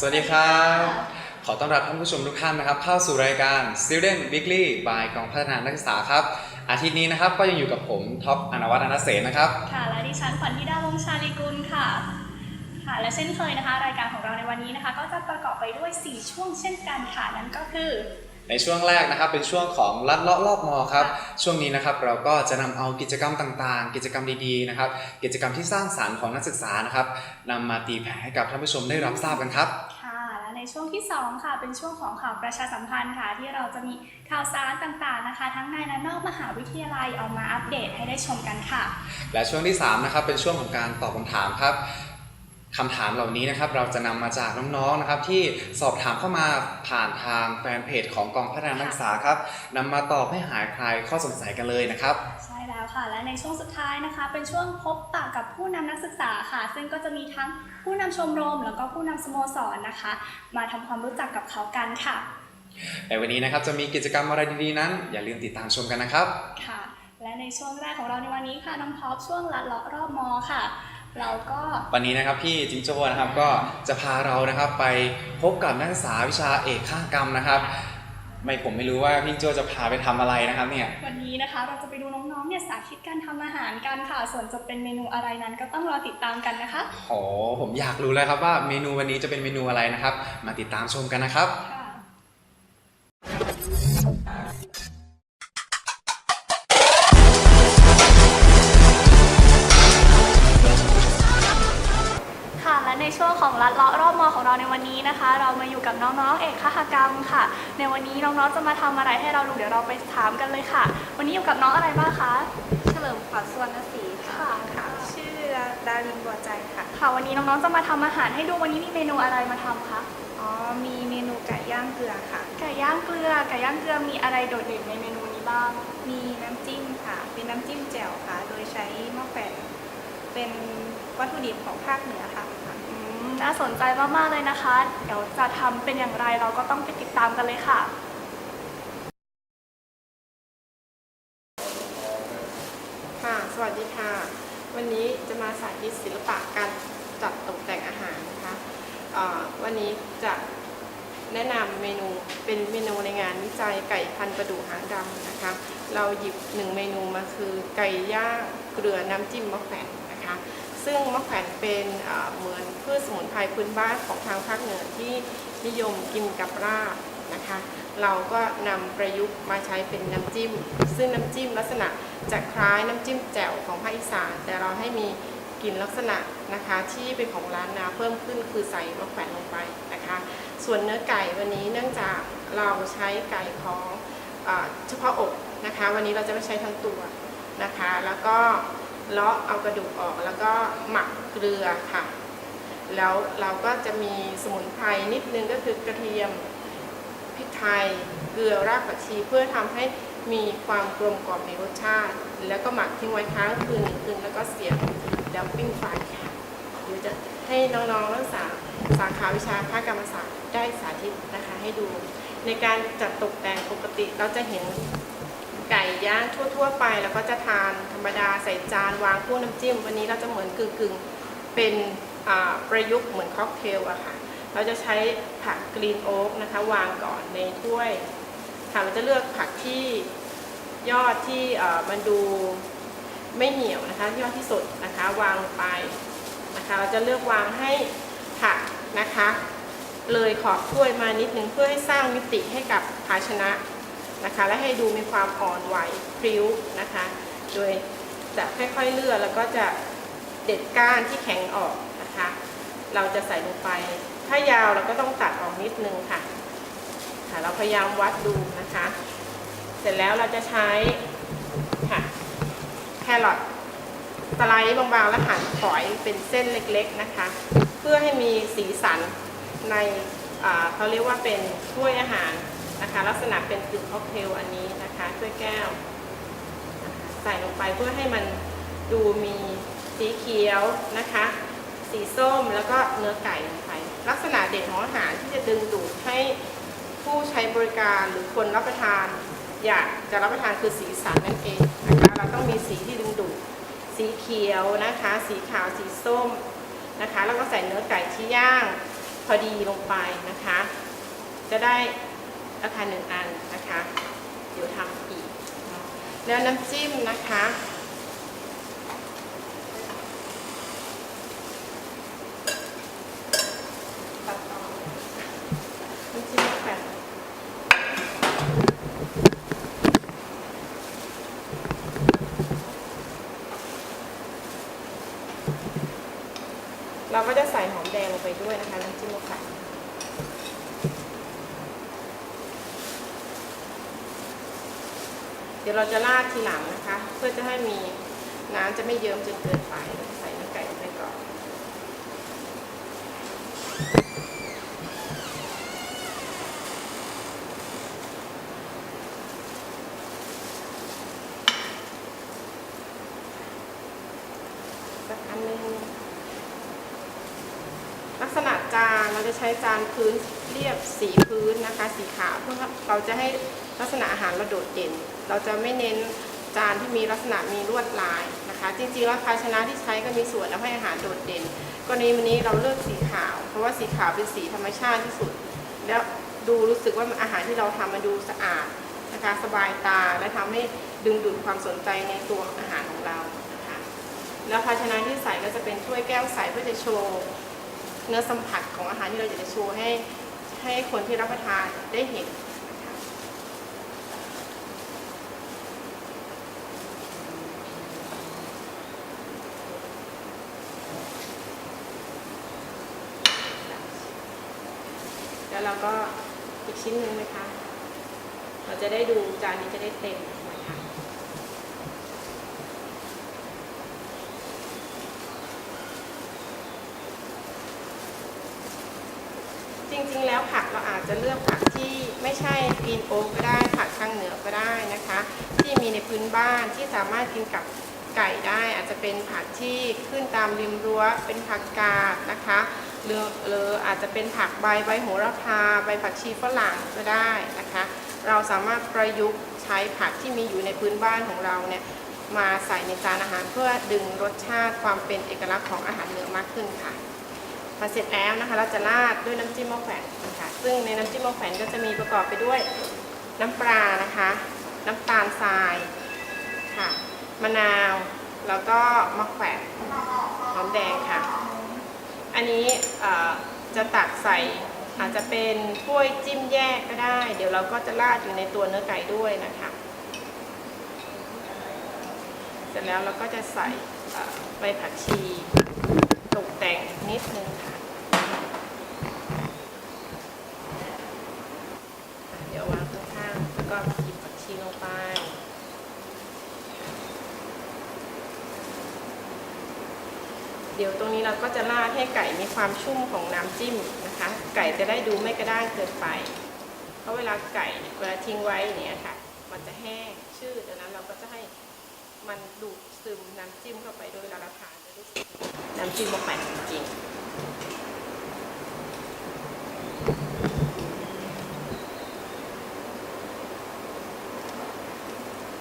สวัสดีครับ ขอต้อนรับท่านผู้ชมทุกท่านนะครับ เข้าสู่รายการ Student Weekly by กองพัฒนานักศึกษาครับ อาทิตย์นี้นะครับก็ยังอยู่กับผมท็อปอนวัฒนเสนนะครับ ค่ะ และดิฉันขวัญธิดาวงศ์ชาลีกุลค่ะ ค่ะ และเช่นเคยนะคะ รายการของเราในวันนี้นะคะ ก็จะประกอบไปด้วย 4 ช่วงเช่นกันค่ะ นั่นก็คือ ในช่วงแรกนะครับเป็นช่วงของลัดเลาะรอบมอครับค่ะช่วงนี้นะครับเราก็จะนำเอากิจกรรมต่างๆ กิจกรรมดีๆนะครับ กิจกรรมที่สร้างสรรค์ของนักศึกษานะครับนำมาตีแผ่ให้กับท่านผู้ชมได้รับทราบกันครับค่ะและในช่วงที่ 2 ค่ะ เป็นช่วงของข่าวประชาสัมพันธ์ค่ะ ที่เราจะมีข่าวสารต่างๆนะคะ ทั้งในและนอกมหาวิทยาลัยเอามาอัปเดตให้ได้ชมกันค่ะ และช่วงที่3นะครับเป็นช่วงของการตอบคำถามครับ คำถามเหล่านี้นะครับเราจะนำมาจากน้องๆนะครับที่สอบถามเข้ามาผ่านทางแฟนเพจของกองพัฒนานักศึกษาครับนำมาตอบให้หายคลายข้อสงสัยกันเลยนะครับ ใช่แล้วค่ะ และในช่วงสุดท้ายนะคะ เป็นช่วงพบปะกับผู้นำนักศึกษาค่ะ ซึ่งก็จะมีทั้งผู้นำชมรม แล้วก็ผู้นำสโมสรนะคะ มาทำความรู้จักกับเขากันค่ะ ในวันนี้นะครับจะมีกิจกรรมอะไรดีๆนั้น อย่าลืมติดตามชมกันนะครับ ค่ะ และในช่วงแรกของเราในวันนี้ค่ะน้องท็อปช่วงลัดเลาะรอบมอค่ะ เราก็วันนี้นะครับพี่จิงโจ้นะครับก็จะพาเรานะครับไปพบกับนักศึกษาวิชาเอกข้ากรรมนะครับ ไม่ผมไม่รู้ว่าพี่จิงโจ้จะพาไปทำอะไรนะครับเนี่ย วันนี้นะคะเราจะไปดูน้องๆเนี่ยสาธิตการทำอาหารกันค่ะ ส่วนจะเป็นเมนูอะไรนั้นก็ต้องรอติดตามกันนะคะ โอ้ผมอยากรู้แล้วครับว่าเมนูวันนี้จะเป็นเมนูอะไรนะครับ มาติดตามชมกันนะครับ ค่ะค่ะ และในช่วงของลัดเลาะรอบมอของเราในวันนี้นะคะ เรามาอยู่กับน้องๆ เอกคหกรรมค่ะ ในวันนี้น้องๆ จะมาทำอะไรให้เราดูเดี๋ยวเราไปถามกันเลยค่ะ วันนี้อยู่กับน้องอะไรบ้างคะ เฉลิมขวัญสุวรรณศรีค่ะค่ะ ชื่อดารินบัวใจค่ะ ค่ะ วันนี้น้องๆ จะมาทำอาหารให้ดูวันนี้มีเมนูอะไรมาทำคะ อ๋อ มีเมนูไก่ย่างเกลือค่ะ ไก่ย่างเกลือ ไก่ย่างเกลือมีอะไรโดดเด่นในเมนูนี้บ้าง มีน้ำจิ้มค่ะ เป็นน้ำจิ้มแจ่วค่ะ โดยใช้มะแขวนเป็นวัตถุดิบของภาคเหนือค่ะอืม น่าสนใจมากๆเลยนะคะ เดี๋ยวจะทำเป็นอย่างไรเราก็ต้องไปติดตามกันเลยค่ะ ค่ะ สวัสดีค่ะ วันนี้จะมาสาธิตศิลปะการจัดตกแต่งอาหารนะคะวันนี้จะแนะนำเมนูเป็นเมนูในงานวิจัยไก่พันประดูหางดำนะคะ เราหยิบหนึ่งเมนูมาคือไก่ย่างเกลือน้ำจิ้มมะแขวนนะคะ ซึ่งมะแขวนเป็นเหมือนพืชสมุนไพรพื้นบ้านของทางภาคเหนือที่นิยมกินกับราบนะคะ เราก็นำประยุกต์มาใช้เป็นน้ำจิ้ม ซึ่งน้ำจิ้มลักษณะจะคล้ายน้ำจิ้มแจ่วของภาคอีสาน แต่เราให้มีกลิ่นลักษณะนะคะที่เป็นของร้านนาเพิ่มขึ้นคือใส่มะแขวนลงไปนะคะ ส่วนเนื้อไก่วันนี้เนื่องจากเราใช้ไก่ของเฉพาะอกนะคะ วันนี้เราจะไม่ใช้ทั้งตัวนะคะ แล้วก็ เลาะเอากระดูกออกแล้วก็หมักเกลือค่ะ แล้วเราก็จะมีสมุนไพรนิดนึงก็คือกระเทียมพริกไทยเกลือรากผักชีเพื่อทำให้มีความกลมกล่อมในรสชาติ แล้วก็หมักทิ้งไว้ค้างคืนหนึ่งคืนแล้วก็เสียบดับปิ้งไฟค่ะเดี๋ยวจะให้น้องๆนักศึกษาสาขาวิชาภาคกรรมศาสตร์ได้สาธิตนะคะให้ดู ในการจัดตกแต่งปกติเราจะเห็น ไก่ย่างทั่ว ๆ ไป แล้วก็จะทานธรรมดาใส่จานวางคู่น้ำจิ้ม วันนี้เราจะเหมือนกึ่งๆเป็นประยุกต์เหมือนค็อกเทลอะค่ะ เราจะใช้ผักกรีนโอ๊กนะคะ วางก่อนในถ้วยค่ะเราจะเลือกผักที่ยอดที่มันดูไม่เหนียวนะคะยอดที่สดนะคะวางลงไปนะคะ เราจะเลือกวางให้ผักนะคะ เลยขอบถ้วยมานิดนึงเพื่อให้สร้างมิติให้กับภาชนะ นะคะ และให้ดูมีความอ่อนไหวพริ้วนะคะ โดยจะค่อยๆเลือกแล้วก็จะเด็ดก้านที่แข็งออกนะคะ เราจะใส่ลงไป ถ้ายาวเราก็ต้องตัดออกนิดนึงค่ะ ค่ะเราพยายามวัดดูนะคะ เสร็จแล้วเราจะใช้ค่ะแครอทสไลด์บางๆแล้วหั่นฝอยเป็นเส้นเล็กๆนะคะ เพื่อให้มีสีสันในเขาเรียกว่าเป็นถ้วยอาหาร นะคะ ลักษณะเป็นกึ่งค็อกเทลอันนี้นะคะถ้วยแก้ว ใส่ลงไปเพื่อให้มันดูมีสีเขียวนะคะ สีส้มแล้วก็เนื้อไก่ลงไป ลักษณะเด่นของอาหารที่จะดึงดูดให้ผู้ใช้บริการหรือคนรับประทาน อยากจะรับประทานคือสีสันนั่นเองนะคะเราต้องมีสีที่ดึงดูดสีเขียวนะคะ สีขาวสีส้มนะคะ แล้วก็ใส่เนื้อไก่ที่ย่างพอดีลงไปนะคะ จะได้ ราคาหนึ่งอันนะคะ เดี๋ยวทำอีกเนะแล้วน้ำจิ้มนะคะ ตัดต่อน้ำจิ้มมะแขวนเราก็จะใส่หอมแดงลงไปด้วยนะคะน้ำจิ้มมะแขวน เราจะราดทีหลังนะคะ เพื่อจะให้มีน้ำจะไม่เยิ้มจนเกินไป ใส่เนื้อไก่ลงไปก่อน สักอันหนึงลักษณะจานเราจะใช้จานพื้นเรียบสีพื้นนะคะ สีขาวเพื่อเราจะให้ลักษณะอาหารเราโดดเด่น เราจะไม่เน้นจานที่มีลักษณะมีลวดลายนะคะ จริงๆแล้วภาชนะที่ใช้ก็มีส่วนทำให้อาหารโดดเด่นกรณีวันนี้เราเลือกสีขาว เพราะว่าสีขาวเป็นสีธรรมชาติที่สุด แล้วดูรู้สึกว่าอาหารที่เราทำมันดูสะอาดนะคะสบายตาและทำให้ดึงดูดความสนใจในตัวอาหารของเรานะคะแล้วภาชนะที่ใส่ก็จะเป็นถ้วยแก้วใสเพื่อจะโชว์เนื้อสัมผัสของอาหารที่เราอยากจะโชว์ให้ให้คนที่รับประทานได้เห็นนะคะ แล้วเราก็อีกชิ้นหนึ่งนะคะเราจะได้ดูจานนี้จะได้เต็มนะคะจริงๆแล้วผักเราอาจจะเลือกผักที่ไม่ใช่กรีนโอ๊กก็ได้ ผักทางเหนือก็ได้นะคะ ที่มีในพื้นบ้านที่สามารถกินกับไก่ได้ อาจจะเป็นผักที่ขึ้นตามริมรั้วเป็นผักกาดนะคะ หรือหรืออาจจะเป็นผักใบใบโหระพาใบผักชีฝรั่งก็ได้นะคะ เราสามารถประยุกต์ใช้ผักที่มีอยู่ในพื้นบ้านของเราเนี่ยมาใส่ในจานอาหารเพื่อดึงรสชาติความเป็นเอกลักษณ์ของอาหารเหนือมากขึ้นค่ะพอเสร็จแล้วนะคะ เราจะราดด้วยน้ำจิ้มมะแขวนนะคะซึ่งในน้ำจิ้มมะแขวนก็จะมีประกอบไปด้วยน้ำปลานะคะ น้ำตาลทรายค่ะ มะนาวแล้วก็มะแขวนหอมแดงค่ะ อันนี้จะตักใส่อาจจะเป็นถ้วยจิ้มแยกก็ได้ เดี๋ยวเราก็จะราดอยู่ในตัวเนื้อไก่ด้วยนะคะ เสร็จแล้วเราก็จะใส่ใบผักชีตกแต่งนิดนึงค่ะ เดี๋ยววางข้างๆแล้วก็หยิบผักชีลงไป เราก็จะราดให้ไก่มีความชุ่มของน้ำจิ้มนะคะ ไก่จะได้ดูไม่กระด้างเกินไป เพราะเวลาไก่เวลาทิ้งไว้เนี้ยค่ะ มันจะแห้งชืดดังนั้นเราก็จะให้มันดูดซึมน้ำจิ้มเข้าไปโดยเวลาเราทานจะรู้สึกน้ำจิ้มมะแขวนจริง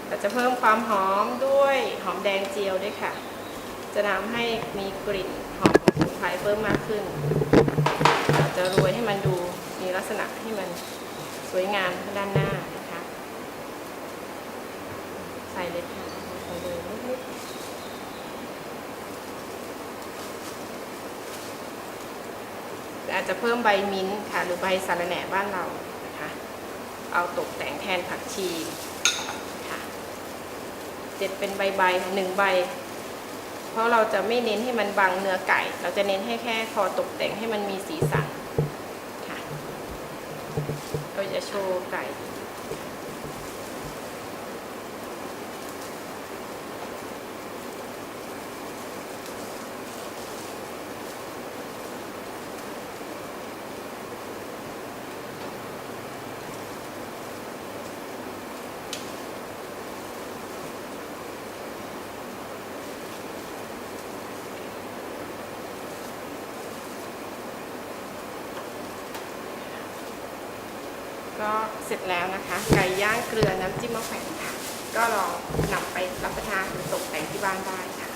เราจะเพิ่มความหอมด้วยหอมแดงเจียวด้วยค่ะ จะทำให้มีกลิ่นหอมของสมุนไพรเพิ่มมากขึ้น เราจะโรยให้มันดูมีลักษณะให้มันสวยงามด้านหน้านะคะ ใส่เลยค่ะใส่เลยนิดๆอาจจะเพิ่มใบมิ้นท์ค่ะ หรือใบสาระแหน่บ้านเรานะคะ เอาตกแต่งแทนผักชีค่ะเจ็ดเป็นใบใบๆหนึ่งใบ ราะเราจะไม่เน้นให้มันบังเนื้อไก่ เราจะเน้นให้แค่คอตกแต่งให้มันมีสีสันค่ะ เราจะโชว์ไก่ ก็เสร็จแล้วนะคะ ไก่ย่างเกลือน้ำจิ้มมะแขวนค่ะ ก็ลองนำไปรับประทานหรือตกแต่งที่บ้านได้ค่ะ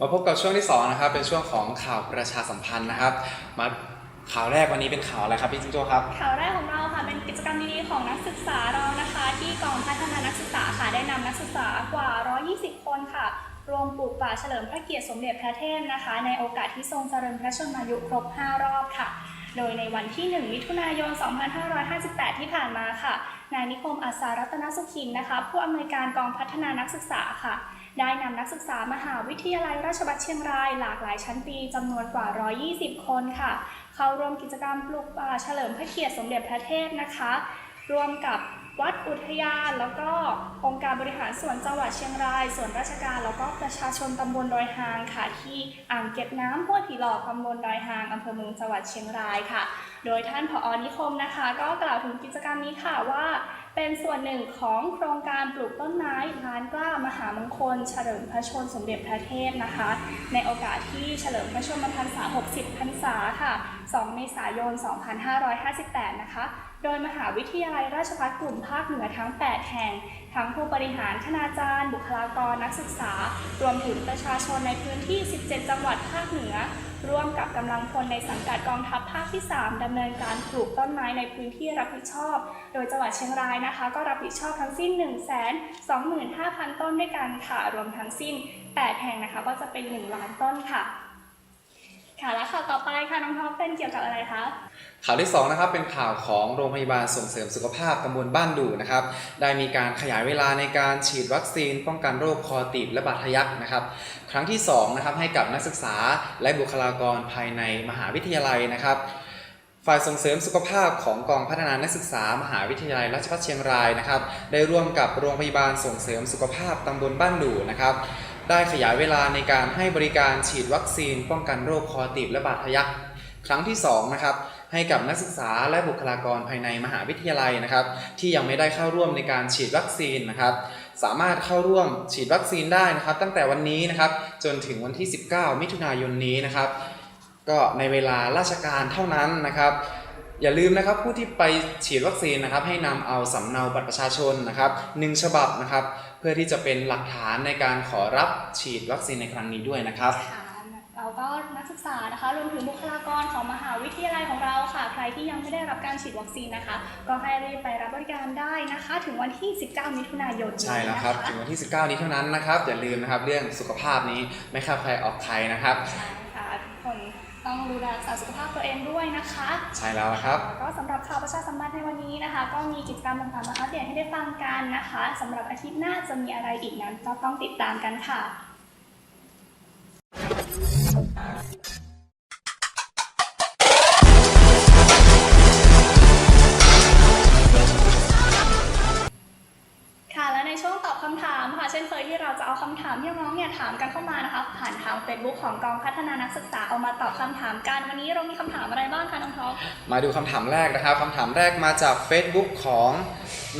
มาพบกับช่วงที่2นะครับเป็นช่วงของข่าวประชาสัมพันธ์นะครับ มา ข่าวแรกวันนี้เป็นข่าวอะไรครับพี่จิงโจ้ครับ ข่าวแรกของเราค่ะเป็นกิจกรรมดีๆของนักศึกษาเรานะคะ ที่กองพัฒนานักศึกษาค่ะได้นำนักศึกษากว่า 120 คนค่ะรวมปลูกป่าเฉลิมพระเกียรติสมเด็จพระเทพนะคะ ในโอกาสที่ทรงเจริญพระชนมายุครบ 5 รอบค่ะ โดยในวันที่ 1 มิถุนายน 2558 ที่ผ่านมาค่ะ นายนิคมอัศารัตนสุขินนะคะ ผู้อำนวยการกองพัฒนานักศึกษาค่ะได้นำนักศึกษามหาวิทยาลัยราชภัฏเชียงรายหลากหลายชั้นปีจำนวนกว่า 120 คนค่ะ เข้าร่วมกิจกรรมปลูกป่าเฉลิมพระเกียรติสมเด็จพระเทพนะคะ ร่วมกับวัดอุทยานแล้วก็องค์การบริหารส่วนจังหวัดเชียงราย ส่วนราชการแล้วก็ประชาชนตำบลดอยหางค่ะที่อ่างเก็บน้ำห้วยผีหลอกตำบลดอยหางอำเภอเมืองจังหวัดเชียงรายค่ะ โดยท่านผอนิคมนะคะ ก็กล่าวถึงกิจกรรมนี้ค่ะว่า เป็นส่วนหนึ่งของโครงการปลูกต้นไม้ล้านกล้ามหามงคล เฉลิมพระชนสมเด็จพระเทพนะคะ ในโอกาสที่เฉลิมพระชนมพรรษา 60 พรรษาค่ะ 2 เมษายน 2558 นะคะ โดยมหาวิทยาลัยราชภัฏกลุ่มภาคเหนือทั้ง 8 แห่ง ทั้งผู้บริหาร คณาจารย์ บุคลากร นักศึกษา รวมถึงประชาชนในพื้นที่ 17 จังหวัดภาคเหนือ ร่วมกับกำลังพลในสังกัดกองทัพภาคที่ 3ดำเนินการปลูกต้นไม้ในพื้นที่รับผิดชอบ โดยจังหวัดเชียงรายนะคะ ก็รับผิดชอบทั้งสิ้น 1 2 5 0 0 0 ต้นด้วยกันค่ะรวมทั้งสิ้น 8 แห่งนะคะ ก็จะเป็น 1 ล้านต้นค่ะ ค่ะและข่าวต่อไปค่ะน้องท็อปเป็นเกี่ยวกับอะไรคะข่าวที่สองนะครับเป็นข่าวของโรงพยาบาลส่งเสริมสุขภาพตำบลบ้านดูนะครับ ได้มีการขยายเวลาในการฉีดวัคซีน ป้องกันโรคคอตีบและบาดทะยักนะครับ ครั้งที่2นะครับให้กับนักศึกษาและบุคลากรภายในมหาวิทยาลัยนะครับฝ่ายส่งเสริมสุขภาพของกองพัฒนานักศึกษามหาวิทยาลัยราชภัฏเชียงรายนะครับ ได้ร่วมกับโรงพยาบาลส่งเสริมสุขภาพตำบลบ้านดูนะครับ ได้ขยายเวลาในการให้บริการฉีดวัคซีน ป้องกันโรคคอตีบและบาดทะยักครั้งที่สองนะครับให้กับนักศึกษาและบุคลากรภายในมหาวิทยาลัยนะครับ ที่ยังไม่ได้เข้าร่วมในการฉีดวัคซีนนะครับ สามารถเข้าร่วมฉีดวัคซีนได้นะครับ ตั้งแต่วันนี้นะครับจนถึงวันที่ 19 มิถุนายนนี้นะครับ ก็ในเวลาราชการเท่านั้นนะครับ อย่าลืมนะครับผู้ที่ไปฉีดวัคซีนนะครับ ให้นำเอาสำเนาบัตรประชาชนนะครับหนึ่งฉบับนะครับ เพื่อที่จะเป็นหลักฐานในการขอรับฉีดวัคซีนในครั้งนี้ด้วยนะครับค่ะเราก็นักศึกษานะคะรวมถึงบุคลากรของมหาวิทยาลัยของเราค่ะ ใครที่ยังไม่ได้รับการฉีดวัคซีนนะคะ ก็ให้รีบไปรับบริการได้นะคะ ถึงวันที่ 19 มิถุนายนนี้ใช่แล้วครับนะะถึงวันที่ 19 นี้เท่านั้นนะครับอย่าลืมนะครับเรื่องสุขภาพนี้ไม่เข้าใครออกใครนะครับใช่ค่ะทุกคน ต้องดูแลรักษาสุขภาพตัวเองด้วยนะคะใช่แล้วครับ แล้วก็สำหรับข่าวประชาสัมพันธ์ในวันนี้นะคะ ก็มีกิจกรรมต่างๆมาอัปเดตให้ได้ฟังกันนะคะสำหรับอาทิตย์หน้าจะมีอะไรอีกนั้นก็ต้องติดตามกันค่ะ ค่ะและในช่วงตอบคำถามค่ะ เช่นเคยที่เราจะเอาคำถามที่น้องเนี่ยถามกันเข้ามานะคะผ่านทาง Facebook ของกองพัฒนานักศึกษาเอามาตอบคำถามกันวันนี้เรามีคำถามอะไรบ้างคะน้องท็อปมาดูคำถามแรกนะครับคำถามแรกมาจาก Facebook ของ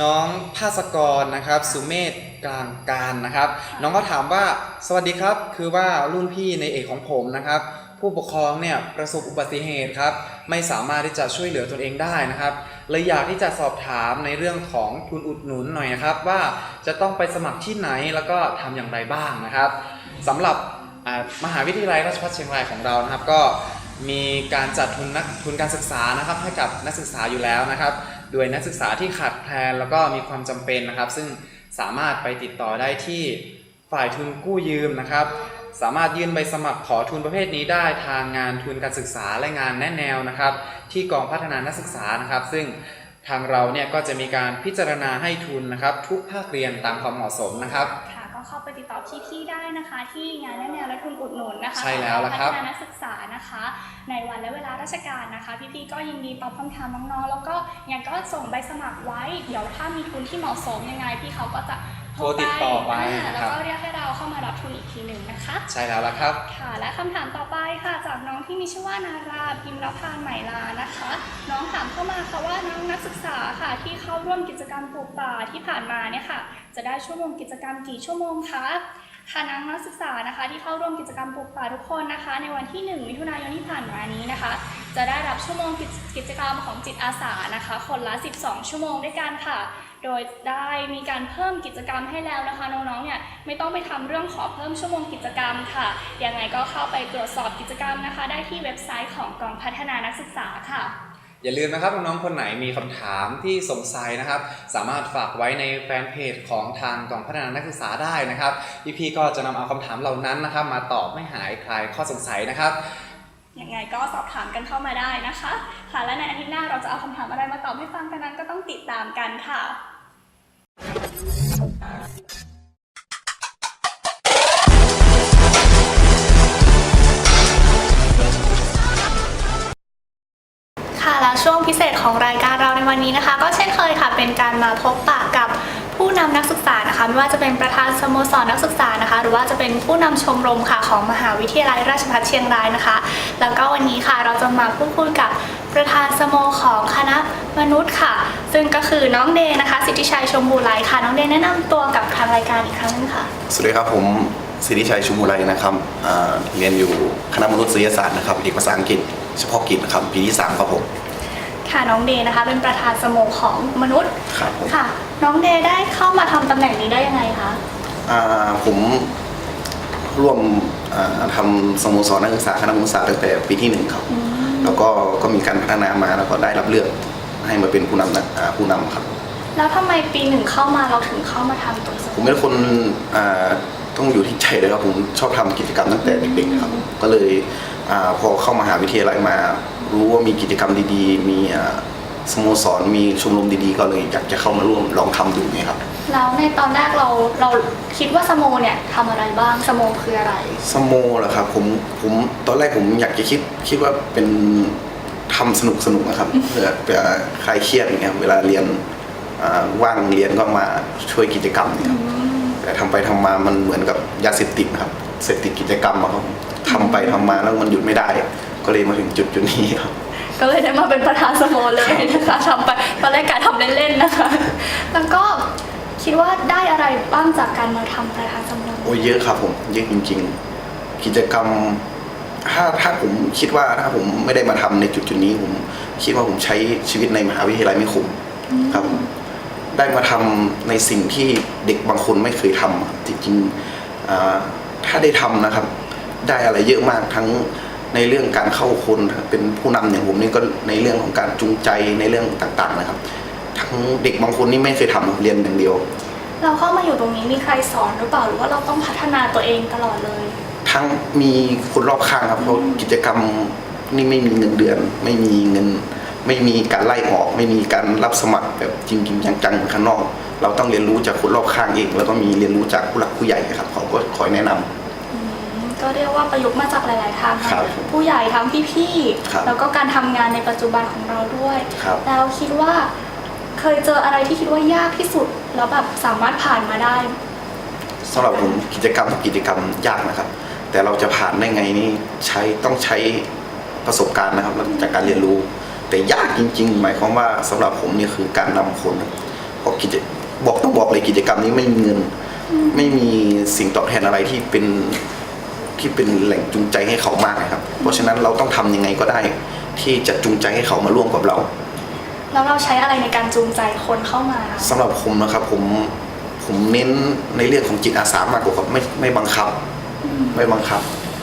น้องภาสกรนะครับสุเมธกลางการนะครับ น้องก็ถามว่าสวัสดีครับ คือว่ารุ่นพี่ในเอกของผมนะครับผู้ปกครองเนี่ยประสบอุบัติเหตุครับไม่สามารถที่จะช่วยเหลือตนเองได้นะครับ เลยอยากที่จะสอบถามในเรื่องของทุนอุดหนุนหน่อยนะครับ ว่าจะต้องไปสมัครที่ไหนแล้วก็ทำอย่างไรบ้างนะครับสำหรับมหาวิทยาลัยราชภัฏเชียงรายของเรานะครับ ก็มีการจัดทุนนักทุนการศึกษานะครับ ให้กับนักศึกษาอยู่แล้วนะครับ โดยนักศึกษาที่ขาดแคลนแล้วก็มีความจำเป็นนะครับ ซึ่งสามารถไปติดต่อได้ที่ฝ่ายทุนกู้ยืมนะครับ สามารถยื่นใบสมัครขอทุนประเภทนี้ได้ทางงานทุนการศึกษาและงานแนะแนวนะครับ ที่กองพัฒนานักศึกษานะครับ ซึ่งทางเราเนี่ยก็จะมีการพิจารณาให้ทุนนะครับ ทุกภาคเรียนตามความเหมาะสมนะครับ ค่ะก็เข้าไปติดต่อพี่ๆได้นะคะ ที่งานแนะแนวและทุนอุดหนุนนะคะใช่แล้วล่ะครับ ของกองพัฒนานักศึกษานะคะ ในวันและเวลาราชการนะคะ พี่ๆก็ยินดีตอบคำถามน้องๆแล้วก็ยังก็ส่งใบสมัครไว้ เดี๋ยวถ้ามีทุนที่เหมาะสมยังไงพี่เขาก็จะ โทรติดต่อไปานะแล้วครับก็เรียกให้เราเข้ามารับทุนอีกทีหนึ่งนะคะ ใช่แล้วล่ะครับ ค่ะและคำถามต่อไปค่ะ จากน้องที่มีชื่อว่านาราพิมรพานใหม่ลานะคะ น้องถามเข้ามาค่ะว่าน้องนักศึกษาค่ะที่เข้าร่วมกิจกรรมปลูกป่าที่ผ่านมาเนี่ยค่ะ จะได้ชั่วโมงกิจกรรมกี่ชั่วโมงคะค่ะน้องนักศึกษานะคะ ที่เข้าร่วมกิจกรรมปลูกป่าทุกคนนะคะ ในวันที่ 1 มิถุนายนที่ผ่านมานี้นะคะ จะได้รับชั่วโมงกิจกิจกรรมของจิตอาสานะคะ คนละ 12 ชั่วโมงด้วยกันค่ะ โดยได้มีการเพิ่มกิจกรรมให้แล้วนะคะน้องๆเนี่ยไม่ต้องไปทำเรื่องขอเพิ่มชั่วโมงกิจกรรมค่ะยังไงก็เข้าไปตรวจสอบกิจกรรมนะคะ ได้ที่เว็บไซต์ของกองพัฒนานักศึกษาค่ะอย่าลืมนะครับน้องๆคนไหนมีคำถามที่สงสัยนะครับ สามารถฝากไว้ในแฟนเพจของทางกองพัฒนานักศึกษาได้นะครับพี่ๆก็จะนำเอาคำถามเหล่านั้นนะครับ มาตอบไม่หายคลายข้อสงสัยนะครับยังไงก็สอบถามกันเข้ามาได้นะคะ ค่ะและในอาทิตย์หน้าเราจะเอาคำถามอะไรมาตอบให้ฟังกันนั้นก็ต้องติดตามกันค่ะ ค่ะและช่วงพิเศษของรายการเราในวันนี้นะคะ ก็เช่นเคยค่ะเป็นการมาพบปะกับ ผู้นำนักศึกษานะคะไม่ว่าจะเป็นประธานสโมสรนักศึกษานะคะ หรือว่าจะเป็นผู้นำชมรมค่ะของมหาวิทยาลัยราชภัฏเชียงรายนะคะ แล้วก็วันนี้ค่ะเราจะมาพูดคุยกับประธานสโมของคณะมนุษย์ค่ะ ซึ่งก็คือน้องเดย์นะคะ สิทธิชัยชมบูไลค่ะ น้องเดย์แนะนำตัวกับทางรายการอีกครั้งหนึงค่ะ สวัสดีครับผมสิทธิชัยชมอุไรนะครับเรียนอยู่คณะมนุษยศาสตร์นะครับเอกภาษาอังกฤษเฉพาะกิจนะครับปีที่3ครับผม ค่ะน้องเดย์นะคะ เป็นประธานสโมของมนุษย์ครับผมค่ะ น้องเดย์ได้เข้ามาทำตำแหน่งนี้ได้ยังไงคะอ่าผมร่วมอ่าทำสโมสรนักศึกษาคณะมนุษยศาสตร์ตั้งแต่ปีที่หนึ่งครับแล้วก็ก็มีการพัฒนามาแล้วก็ได้รับเลือกให้มาเป็นผู้นำนะอ่าผู้นำครับ แล้วทำไมปีหนึ่งเข้ามาเราถึงเข้ามาทำตรงสผมเป็นคนอ่าต้องอยู่ที่ใจเลยครับผมชอบทำกิจกรรมตั้งแต่เด็กๆครับ ก็เลยอาพอเข้ามหาวิทยาลัยมา รู้ว่ามีกิจกรรมดีๆ มีอ่าสโมสรมีชมรมดีๆ ก็เลยอยากจะเข้ามาร่วมลองทำดูเนี่ยครับแล้วในตอนแรกเราเราคิดว่าสโมเนี่ยทำอะไรบ้างสโมคืออะไรสโมเหรอครับผมผมตอนแรกผมอยากจะคิดคิดว่าเป็นทำสนุกสนุกๆนะครับเพื่อเพื่อคลายเครียดอย่างเงี้ยเวลาเรียนอ่าว่างเรียนก็มาช่วยกิจกรรมเนี่ยครับแต่ทำไปทำมามันเหมือนกับยาเสพติดนะครับเสพติดกิจกรรมอะครับทำไปทำมาแล้วมันหยุดไม่ได้ ก็เลยมาถึงจุดจุดนี้ครับ ก็เลยได้มาเป็นประธานสโมเลยนะคะทำไปตอนแรกการทำเล่นๆนะคะ แล้วก็คิดว่าได้อะไรบ้างจากการมาทำประธานสโมโอ้ยเยอะครับผมเยอะจริง ๆ กิจกรรมถ้าถ้าผมคิดว่าถ้าผมไม่ได้มาทำในจุดจุดๆนี้ผมคิดว่าผมใช้ชีวิตในมหาวิทยาลัยไม่คุ้มครับผมได้มาทำในสิ่งที่เด็กบางคนไม่เคยทำอะจริงๆอ่าถ้าได้ทำนะครับ ได้อะไรเยอะมากทั้ง ในเรื่องการเข้าคนเป็นผู้นำอย่างผมนี่ก็ในเรื่องของการจูงใจในเรื่องต่างๆนะครับ ทั้งเด็กบางคนนี่ไม่เคยทำเรียนอย่างเดียว เราเข้ามาอยู่ตรงนี้มีใครสอนหรือเปล่าหรือว่าเราต้องพัฒนาตัวเองตลอดเลย ทั้งมีคนรอบข้างครับเพราะกิจกรรมนี่ไม่มีเงินเดือน ไม่มีเงิน ไม่มีการไล่ออก ไม่มีการรับสมัครแบบจริงๆจังๆเหมือนข้างนอก เราต้องเรียนรู้จากคนรอบข้างเอง แล้วก็มีเรียนรู้จากผู้หลักผู้ใหญ่ครับเขาก็คอยแนะนำอืม ก็เรียกว่าประยุกต์มาจากหลาย ๆ ทางครัทั้งบผู้ใหญ่ทั้งพี่ครับๆแล้วก็การทำงานในปัจจุบันของเราด้วย ครับ แล้วคิดว่าเคยเจออะไรที่คิดว่ายากที่สุด แล้วแบบสามารถผ่านมาได้ สำหรับผมกิจกรรมทุกกิจกรรมยากนะครับ แต่เราจะผ่านได้ไงนี่ใช้ต้องใช้ประสบการณ์นะครับแล้วจากการเรียนรู้ แต่ยากจริง ๆ หมายความว่าสำหรับผมนี่คือการนำคนเพราะกิจบอกต้องบอกเลยกิจกรรมนี้ไม่มีเงิน ไม่มีสิ่งตอบแทนอะไรที่เป็น ที่เป็นแหล่งจูงใจให้เขามากนะครับ เพราะฉะนั้นเราต้องทำยังไงก็ได้ ที่จะจูงใจให้เขามาร่วมกับเราแล้วเราใช้อะไรในการจูงใจคนเข้ามาคะสำหรับผมนะครับผมผมเน้นในเรื่องของจิตอาสามากกว่าครับไม่ไม่บังคับ ไม่บังคับ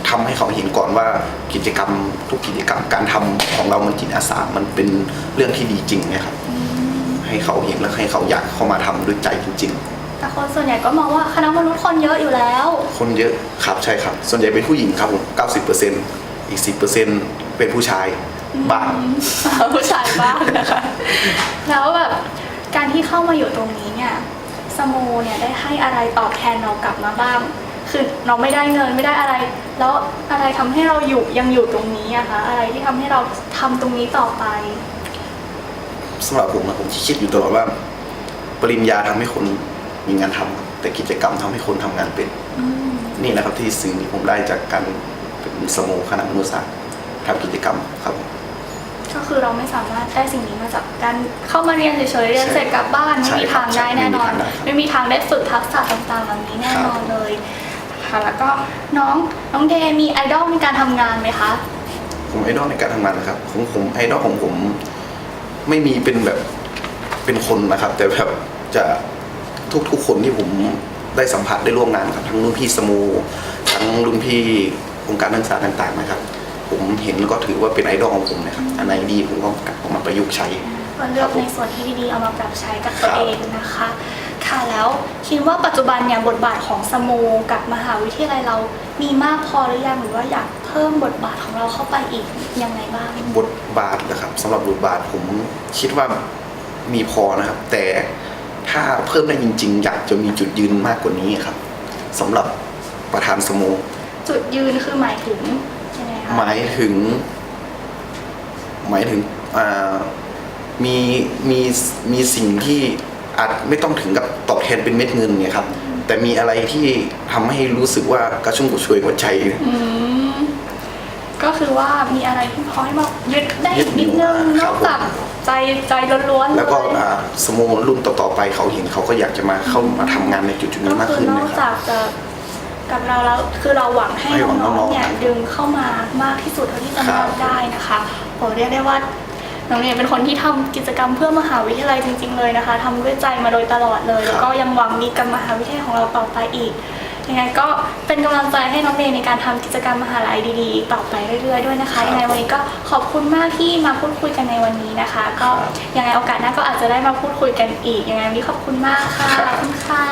ทำให้เขาเห็นก่อนว่ากิจกรรมทุกกิจกรรมการทำของเรามันจิตอาสามันเป็นเรื่องที่ดีจริงนะครับ ให้เขาเห็นแล้วให้เขาอยากเข้ามาทำด้วยใจจริง แต่คนส่วนใหญ่ก็มองว่าคณะมนุษย์คนเยอะอยู่แล้วๆคนเยอะครับใช่ครับ ส่วนใหญ่เป็นผู้หญิงครับผม90%อีก 10%เป็นผู้ชายบ้าง ผู้ชายบ้างนะคะ แล้วแบบการที่เข้ามาอยู่ตรงนี้เนี่ยสโมเนี่ยได้ให้อะไรตอบแทนเรากลับมาบ้าง คือเราไม่ได้เงินไม่ได้อะไร แล้วอะไรทำให้เราอยู่ยังอยู่ตรงนี้อะคะอะไรที่ทำให้เราทำตรงนี้ต่อไปสำหรับผมนะผมคิดอยู่ตลอดว่า ปริญญาทำให้คน มีงานทำแต่กิจกรรมทำให้คนทำงานเป็น นี่แหละครับที่สิ่งที่ผมได้จากการเป็นสโมคณะมนุษยศาสตร์ทำกิจกรรมครับก็คือเราไม่สามารถได้สิ่งนี้มาจากการเข้ามาเรียนเฉยๆเรียนเสร็จกลับบ้านไม่ใช่มีครับทางได้แน่นอนใช่ไม่ไม่มีมีทาทางงได้ได้ฝึกทักษะต่างๆเหล่านี้แน่ครับนอนเลยค่ะแล้วก็น้องน้องเดย์มีไอดอลในการทำงานไหมคะผมไอดอลในการทำงานนะครับของผมไอดอลของผมไม่มีเป็นแบบเป็นคนนะครับ แต่แบบจะ ทุกๆ คนที่ผมได้สัมผัสได้ร่วมงานกับทั้งรุ่นพี่สโมูทั้งรุ่นพี่องค์การนักศึกษาต่างๆนะครับ ผมเห็นก็ถือว่าเป็นไอดอลของผมนะครับอันไหนดีผมก็กลับเอามาประยุกต์ใช้ ก็เลือกในส่วนที่ดีๆเอามาปรับใช้กับตัวเองนะคะ ค่ะแล้วคิดว่าปัจจุบันเนี่ยบทบาทของสโมกับมหาวิทยาลัยเรามีมากพอหรือยังหรือว่าอยากเพิ่มบทบาทของเราเข้าไปอีกยังไงบ้าง บทบาทนะครับสำหรับบทบาทผมคิดว่ามีพอนะครับ แต่ ถ้าเพิ่มได้จริง ๆ อยากจะมีจุดยืนมากกว่านี้ครับสำหรับประธานสโมจุดยืนคือหมายถึงยังไงคะหมายถึง หมายถึงอ่ามีมีมีสิ่งที่อาจไม่ต้องถึงกับตอบแทนเป็นเม็ดเงินเนี่ยครับ แต่มีอะไรที่ทำให้รู้สึกว่ากระชุ่มกระชวยหัวใจ อืม ก็คือว่ามีอะไรที่พอให้มายึดได้อีกนิดนึงยึดอยู่นอกจากใจใจล้วนๆแล้วก็เลยอ่าสโมรุ่นต่อๆไปเขาเห็นเขาก็อยากจะมาเข้ามาทำงานในจุดๆนี้ก็มากคือขึ้นนอกนะครับ จากจะกับเราแล้วคือเราหวังให้ให้หวังน้องน้องๆๆเนี่ยดึงเข้ามามากที่สุดเท่าที่จะครัมาบได้นะคะผมเรียกได้ว่าน้องเนี่ยเป็นคนที่ทำกิจกรรมเพื่อมหาวิทยาลัยจริง ๆ เลยนะคะทำด้วยใจมาโดยตลอดเลย แล้วก็ยังหวังดีกับมหาวิทยาลัยของเราต่อไปอีก ยังไงก็เป็นกำลังใจให้น้องเนยในการทำกิจกรรมมหาลัยดีๆ ต่อไปเรื่อยๆด้วยนะคะยังไงวันนี้ก็ขอบคุณมากที่มาพูดคุยกันในวันนี้นะคะ ก็ยังไงโอกาสหน้าก็อาจจะได้มาพูดคุยกันอีกยังไงวันนี้ขอบคุณมากค่ะขอบคุณค่ะ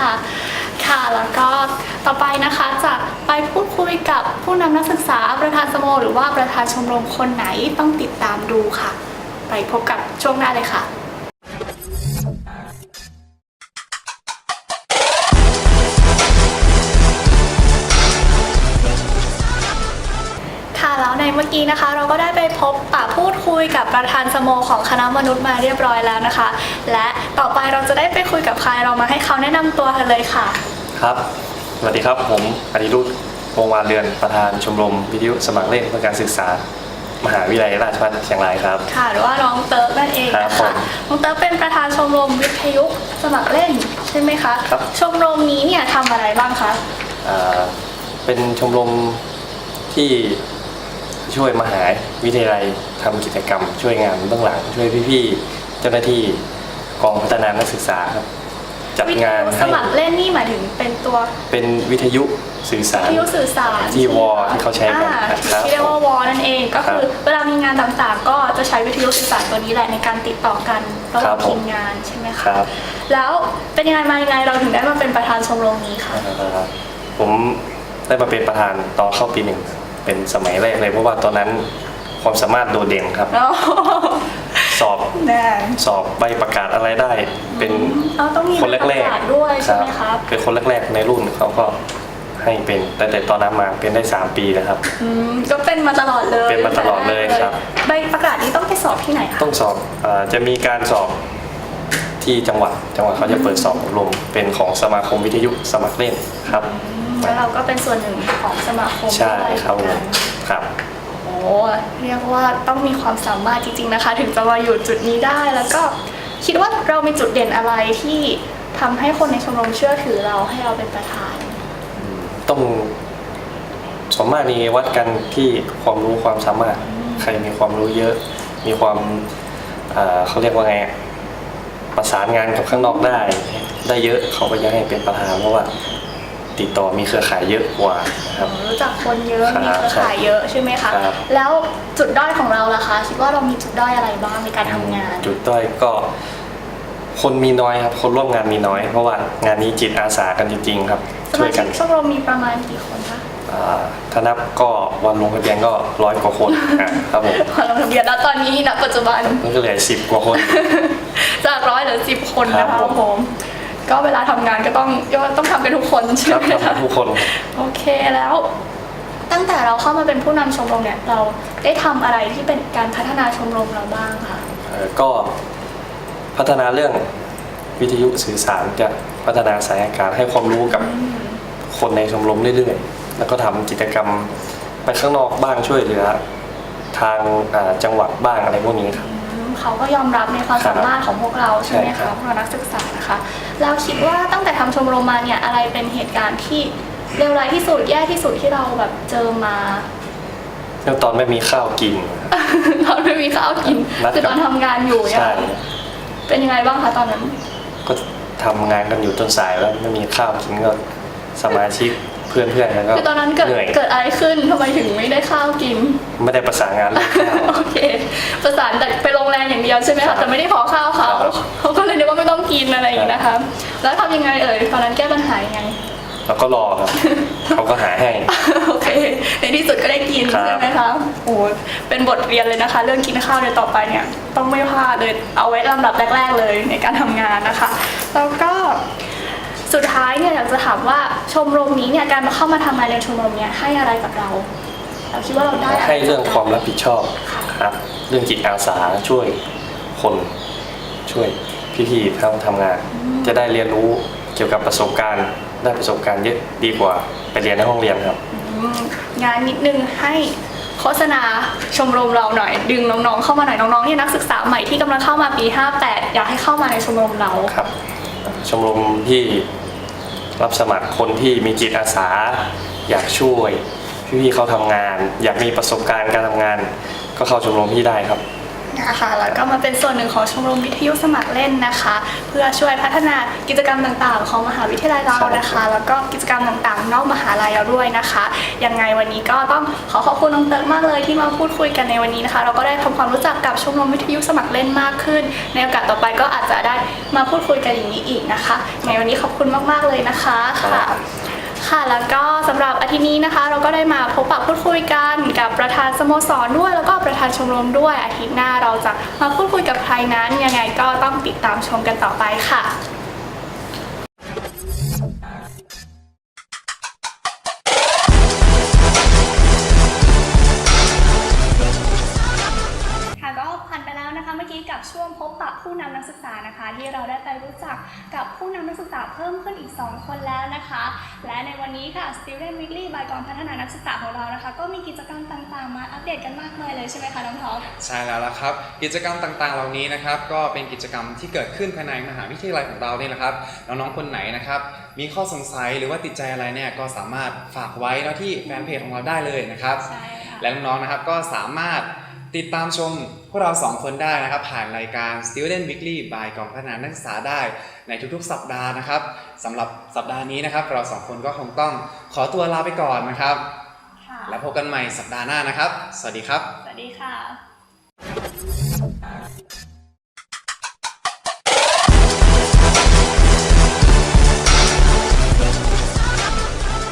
ค่ะแล้วก็ต่อไปนะคะจะไปพูดคุยกับผู้นำนักศึกษาประธานสโมหรือว่าประธานชมรมคนไหนต้องติดตามดูค่ะ ไปพบกับช่วงหน้าเลยค่ะ เมื่อกี้นะคะ เราก็ได้ไปพบปะพูดคุยกับประธานสโมของคณะมนุษย์มาเรียบร้อยแล้วนะคะ และต่อไปเราจะได้ไปคุยกับใครเรามาให้เขาแนะนำตัวกันเลยค่ะ ครับ สวัสดีครับ ผมอดิรุธวงศ์วานเรือนประธานชมรมวิทยุสมัครเล่นเพื่อการศึกษา มหาวิทยาลัยราชภัฏเชียงรายครับ ค่ะ หรือว่าน้องเติร์กนั่นเองครันะบผคะมน้องเติร์กเป็นประธานชมรมวิทยุสมัครเล่นใช่ไหมคะครับ ชมรมนี้เนี่ยทำอะไรบ้างคะ อ่าเป็นชมรมที่ ช่วยมหาวิทยาลัยทำกิจกรรม ช่วยงานเบื้องหลัง ช่วยพี่ๆเจ้าหน้าที่กองพัฒนานักศึกษาครับ จัดวิทงานยุสให้มัครเล่นนี่หมายถึงเป็นตัวเป็นวิทยุสื่อสารวิทยุสื่อสารที่ใช่ไหมวอคะที่เขาใช้กันอ่นะครับที่เรียกว่าวอนั่นเองก็คือครับเวลามีงานต่างๆ ก็จะใช้วิทยุสื่อสารตัวนี้แหละในการติดต่อกันระหครัว่างบผมทีมงานใช่ไหมคคะรับแล้วเป็นยังไงมายังไงเราถึงได้มาเป็นประธานชมรมนี้คะอ่าผมได้มาเป็นประธานตอนเข้าปีหนึ่ง เป็นสมัยแรกเลยเพราะว่าตอนนั้นความสามารถโดดเด่นครับอ๋อสอบแน่สอบใบประกาศอะไรได้ เป็นเอาต้องมีคนแรกประกาศด้วยๆใช่ไหมครับเป็นคนแรกๆในรุ่นเขาก็ให้เป็นแต่แต่ตอนนั้นมาเป็นได้ 3 ปีนะครับอืมก็เป็นมาตลอดเลยเป็นมาตลอดเลยครับใบประกาศนี้ต้องไปสอบที่ไหนคะต้องสอบอาจะมีการสอบที่จังหวัดจังหวัดเขาจะเปิดสอบอบรมเป็นของสมาคมวิทยุสมัครเล่นครับอืม แล้วเราก็เป็นส่วนหนึ่งของสมาคมใช่ด้วยครับผมครับ โอ้เรียกว่าต้องมีความสามารถจริง ๆนะคะ ถึงจะมาอยู่จุดนี้ได้แล้วก็คิดว่าเรามีจุดเด่นอะไรที่ทำให้คนในชมรมเชื่อถือเราให้เราเป็นประธาน ต้องสมมากนี้วัดกันที่ความรู้ความสามารถ ใครมีความรู้เยอะ มีความอ่าเขาเรียกว่าไงอะประสานงานกับข้างนอกได้ ได้เยอะเขาก็จะให้เป็นประธานเพราะว่า ติดต่อมีเครือข่ายเยอะกว่านะครับ รู้จักคนเยอะครับมีเครือข่ายเยอะใช่ไหมคะ ครับ แล้วจุดด้อยของเราล่ะคะคิดว่าเรามีจุดด้อยอะไรบ้างในการทำงาน จุดด้อยก็ คนมีน้อยครับ คนร่วมงานมีน้อย เพราะว่างานนี้จิตอาสากันจริง ๆ ครับ สช่วมายชิกักนชมรมมีประมาณกี่คนคะอ่าถ้านับก็วันลงทะเบียนก็ร้อยกว่าคนอะครับผมพอลงทะเบียนแล้วตอนนี้ณปัจจุบัน มันก็เหลือสิบกว่าคน จากร้อยเหลือสิบคนนะครัคะบผม ผม ก็เวลาทำงานก็ต้องก็ต้องทำกันทุกคนใช่ครับไหมทำคะให้ทุกคน โอเคแล้ว ตั้งแต่เราเข้ามาเป็นผู้นำชมรมเนี่ยเราได้ทำอะไรที่เป็นการพัฒนาชมรมเราบ้างคะเอ่อก็พัฒนาเรื่องวิทยุสื่อสารจะพัฒนาสายการให้ความรู้กับคนในชมรมเรื่อยๆ แล้วก็ทำกิจกรรมไปข้างนอกบ้างช่วยเหลือ ทางอ่าจังหวัดบ้างอะไรพวกนี้ครับอืม เขาก็ยอมรับในความครับสามารถของพวกเราใช่ไหมใช่ครัคะบ พวกเรานักศึกษานะคะ เราคิดว่าตั้งแต่ทำชมรมมาเนี่ยอะไรเป็นเหตุการณ์ที่เลวร้ายที่สุดแย่ที่สุดที่เราแบบเจอมา แล้วตอนไม่มีข้าวกิน ตอนไม่มีข้าวกินนัดกับ คือตอนทำงานอยู่เนี่ยใช่ เป็นยังไงบ้างคะตอนนั้น ก็ททำงานกันอยู่จนสายแล้วไม่มีข้าวกินก็สมาชิกเพื่อนเพื่อนๆแล้วก็คือตอนนั้นเกิดเหนื่อยเกิดอะไรขึ้นทำไมถึงไม่ได้ข้าวกิน ไม่ได้ประสานงานเรื่องข้าวโอเคประสานแต่ไปโรงแรมอย่างเดียวใช่ไหมครัคะบแต่ไม่ได้ขอข้าวเขาครับ เขาก็เลยนึกว่าไม่ต้องกินอะไรอย่างนี้นะคะ แล้วทำยังไงเอ่ยตอนนั้นแก้ปัญหายังไงแล้วก็รอครับ เขาก็หาให้ โอเค ในที่สุดก็ได้กินครับ ใช่ไหมคะโอ้เป็นบทเรียนเลยนะคะ เรื่องกินข้าวในต่อไปเนี่ยต้องไม่พลาดเลยเอาไว้ลำดับแรก ๆ เลยในการทำงานนะคะ แล้วก็ สุดท้ายเนี่ยอยากจะถามว่าชมรมนี้เนี่ยการมาเข้ามาทำงานในชมรมเนี่ยให้อะไรกับเรา เราคิดว่าเราได้ะไให้เรื่องความรับผิดชอบค่ะครับ เรื่องจิตอาสาช่วยคนช่วยพี่ๆทำทำงาน จะได้เรียนรู้เกี่ยวกับประสบการณ์ได้ประสบการณ์เยอะดีกว่าไปเรียนในห้องเรียนครับ อืมงานนิดนึงให้โฆษณาชมรมเราหน่อย ดึงน้องๆเข้ามาหน่อยน้องๆที่นักศึกษาใหม่ที่กำลังเข้ามาปี 58 อยากให้เข้ามาในชมรมเรา ครับชมรมที่ รับสมัครคนที่มีจิตอาสา อยากช่วยพี่ๆเขาทำงาน อยากมีประสบการณ์การทำงาน ก็เข้าชมรมพี่ได้ครับ นะคะแล้วก็มาเป็นส่วนหนึ่งของชมรมวิทยุสมัครเล่นนะคะ เพื่อช่วยพัฒนากิจกรรมต่างๆ ของมหาวิทยาลัยเรานะคะ แล้วก็กิจกรรมต่างๆ นอกมหาลัยเราด้วยนะคะยังไงวันนี้ก็ต้องขอขอบคุณน้องเติร์กมากเลยที่มาพูดคุยกันในวันนี้นะคะ เราก็ได้ทำความรู้จักกับชมรมวิทยุสมัครเล่นมากขึ้น ในโอกาสต่อไปก็อาจจะได้มาพูดคุยกันอย่างนี้อีกนะคะยังไงวันนี้ขอบคุณมากๆเลยนะคะค่ะ ค่ะ แล้วก็สำหรับอาทิตย์นี้นะคะ เราก็ได้มาพบปะพูดคุยกันกับประธานสโมสรด้วย แล้วก็ประธานชมรมด้วยอาทิตย์หน้าเราจะมาพูดคุยกับใครนั้นยังไงก็ต้องติดตามชมกันต่อไปค่ะ พบปะผู้นำนักศึกษานะคะ ที่เราได้ไปรู้จักกับผู้นำนักศึกษาเพิ่มขึ้นอีก 2 คนแล้วนะคะ และในวันนี้ค่ะ Student Weekly บายกองพัฒนานักศึกษาของเรานะคะ ก็มีกิจกรรมต่างๆ มาอัปเดตกันมากมายเลยใช่ไหมคะน้องท็อปใช่แล้วละครับ กิจกรรมต่างๆ เหล่านี้นะครับ ก็เป็นกิจกรรมที่เกิดขึ้นภายในมหาวิทยาลัยของเราเนี่ยแหละครับน้องๆคนไหนนะครับมีข้อสงสัยหรือว่าติดใจอะไรเนี่ยก็สามารถฝากไว้แล้วที่แฟนเพจของเราได้เลยนะครับใช่ค่ะและน้องๆนะครับก็สามารถ ติดตามชมพวกเราสองคนได้นะครับ ผ่านรายการ Student Weekly by กองพัฒนานักศึกษาได้ในทุกๆ สัปดาห์นะครับสำหรับสัปดาห์นี้นะครับ เราสองคนก็คงต้องขอตัวลาไปก่อนนะครับค่ะแล้วพบกันใหม่สัปดาห์หน้านะครับ สวัสดีครับ สวัสดีค่ะ